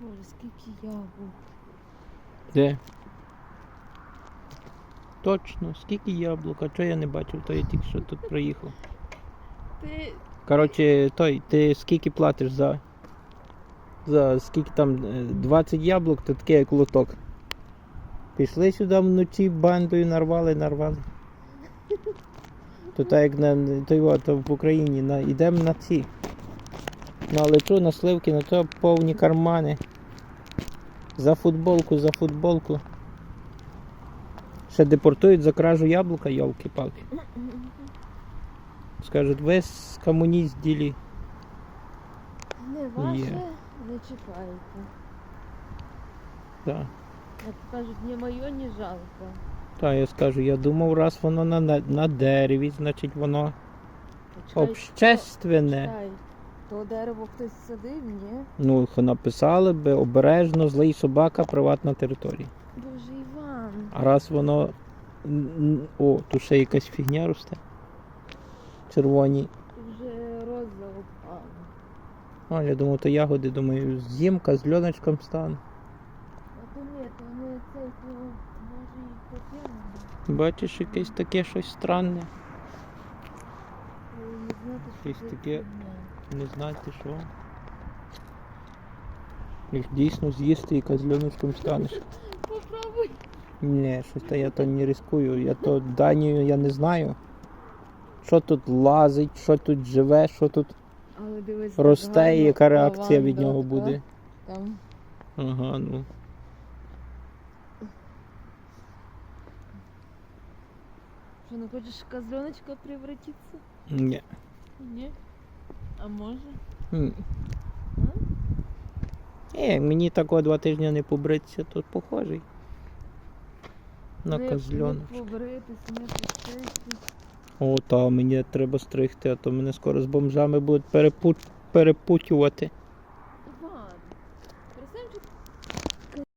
Боже, скільки яблук. Де? Точно, скільки яблук, а чого я не бачив, то я тільки що тут проїхав. Ти Коротше, той, ти скільки платиш за. За скільки там е, 20 яблук, то таке як лоток. Пішли сюди вночі бандою, нарвали, нарвали. То так як на той от, в Україні, на, йдемо на ці. На лечу, на сливки, на то повні кармани. За футболку, за футболку. Ще депортують за кражу яблука, йолки-палки. Скажуть, ви комуніст ділі. не ваше, Є. не чіпайте. Так. Як кажуть, не моє, не жалко. Та я скажу, я думав, раз воно на, на, на дереві, значить воно Почекай, общественне. Чекай, то дерево хтось садив, ні? Ну, написали би обережно, злий собака, приватна територія. Боже, Іван. А раз воно. О, тут ще якась фігня росте. Червоні. Вже роза впала. А, я думав, то ягоди, думаю, з'їмка з льоночком стане. А то ні, то не це, то може і поп'ємо. Бачиш, якесь таке щось странне. Не знати, що Щось таке. фігня. Не знаєте що. Як дійсно з'їсти і з станеш. Попробуй. Ні, щось то я то не ризикую. Я то Данію я не знаю. Що тут лазить, що тут живе, що тут Але дивись, росте і яка реакція від нього буде. Там Ага, ну. що не хочеш козленочка превратиться? Ні. Ні. А може? Е, мені такого два тижні не побритися, то похожий. На козльона. Побритись, не почистись. О, та мені треба стригти, а то мене скоро з бомжами будуть перепут... перепутювати.